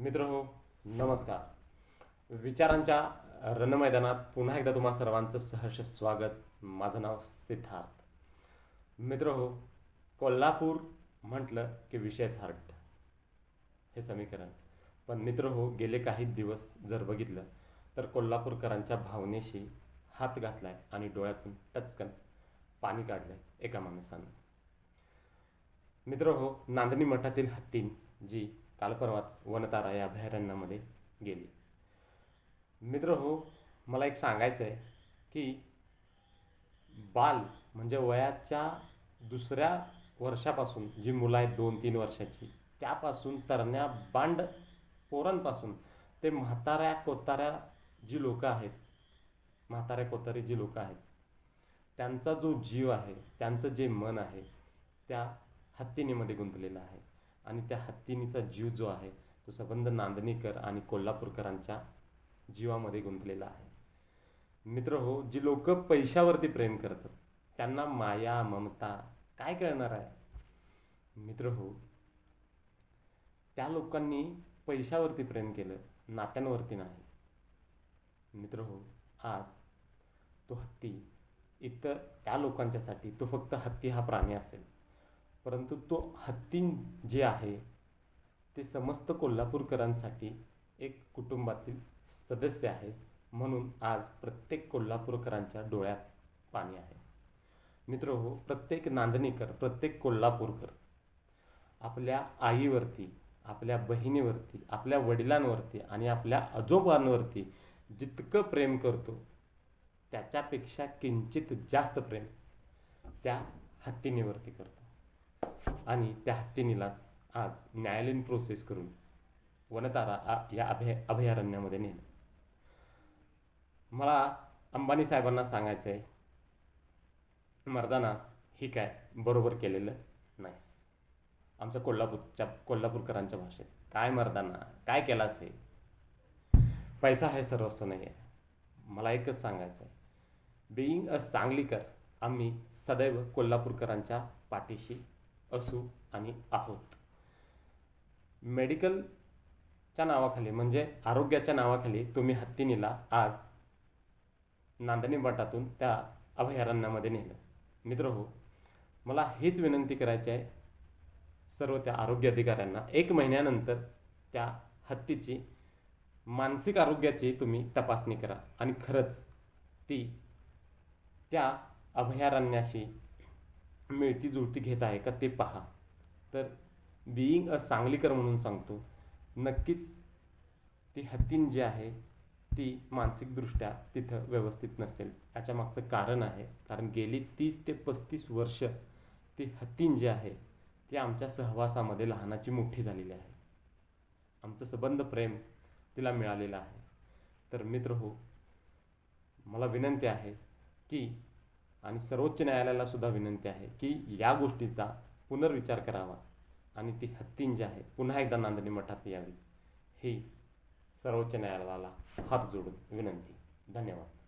मित्र हो नमस्कार. विचारांच्या रणमैदानात पुन्हा एकदा तुम्हा सर्वांचं सहर्ष स्वागत. माझं नाव सिद्धार्थ. मित्र हो कोल्हापूर म्हटलं की विषयच हार्ट. हे समीकरण. पण मित्र हो गेले काही दिवस जर बघितलं तर कोल्हापूरकरांच्या भावनेशी हात घातलाय आणि डोळ्यातून टचकन पाणी काढलंय एका माणसानं. मित्र हो नांदणी मठातील हत्तीन जी काल परवाच वनतारा या अभयारण्यामध्ये गेली. मित्र हो मला एक सांगायचं आहे की बाल म्हणजे वयाच्या दुसऱ्या वर्षापासून जी मुलं आहेत दोन तीन वर्षाची त्यापासून तरण्या बांड पोरांपासून ते म्हाताऱ्या कोताऱ्या जी लोकं आहेत म्हाताऱ्या कोतारी जी लोकं आहेत त्यांचा जो जीव आहे त्यांचं जे मन आहे त्या हत्तीनेमध्ये गुंतलेलं आहे. आणि त्या हत्तीनीचा जीव जो आहे तो सबंध नांदणीकर आणि कोल्हापूरकरांच्या जीवामध्ये गुंतलेला आहे. मित्र हो जी लोक पैशावरती प्रेम करतात त्यांना माया ममता काय कळणार आहे? मित्र हो त्या लोकांनी पैशावरती प्रेम केलं नात्यांवरती नाही. मित्र हो आज तो हत्ती इतर त्या लोकांच्यासाठी तो फक्त हत्ती हा प्राणी असेल. परंतु तो हत्तीं जे आहे ते समस्त कोल्हापूरकरांसाठी एक कुटुंबातील सदस्य आहे. म्हणून आज प्रत्येक कोल्हापूरकरांच्या डोळ्यात पाणी आहे. मित्र हो प्रत्येक नांदणीकर प्रत्येक कोल्हापूरकर आपल्या आईवरती आपल्या बहिणीवरती आपल्या वडिलांवरती आणि आपल्या आजोबांवरती जितकं प्रेम करतो त्याच्यापेक्षा किंचित जास्त प्रेम त्या हत्तीनीवरती करतो. आणि त्या हत्तीनीलाच आज न्यायालयीन प्रोसेस करून वनतारा आ- या अभय अभयारण्यामध्ये नेलं. मला अंबानी साहेबांना सांगायचं आहे मर्दाना हे काय बरोबर केलेलं नाहीस. आमच्या कोल्हापूरच्या कोल्हापूरकरांच्या भाषेत काय मर्दाना काय केलास हे? पैसा हे सर्वस्व नाही आहे मला एकच सांगायचं आहे बिईंग अ सांगलीकर आम्ही सदैव कोल्हापूरकरांच्या पाठीशी असू आणि आहोत. मेडिकलच्या नावाखाली म्हणजे आरोग्याच्या नावाखाली तुम्ही हत्तीनीला आज नांदणी मठातून त्या अभयारण्यामध्ये नेलं. मित्र हो मला हीच विनंती करायची आहे सर्व त्या आरोग्य अधिकाऱ्यांना एक महिन्यानंतर त्या हत्तीची मानसिक आरोग्याची तुम्ही तपासणी करा. आणि खरंच ती त्या अभयारण्याशी मिळती जुळती घेत आहे का ते पहा. तर बिईंग अ सांगलीकर म्हणून सांगतो. नक्कीच ती हत्तीन जी आहे ती मानसिकदृष्ट्या तिथं व्यवस्थित नसेल. याच्या मागचं कारण आहे. कारण गेली तीस ते पस्तीस वर्ष ती हत्तीन जी आहे ती आमच्या सहवासामध्ये लहानाची मोठी झालेली आहे. आमचं सबंध प्रेम तिला मिळालेलं आहे. तर मित्र हो मला विनंती आहे की आणि सर्वोच्च न्यायालयाला सुद्धा विनंती आहे की या गोष्टीचा पुनर्विचार करावा आणि ती हत्तींजी आहे पुन्हा एकदा नांदणी मठात यावी. ही सर्वोच्च न्यायालयाला हात जोडून विनंती. धन्यवाद.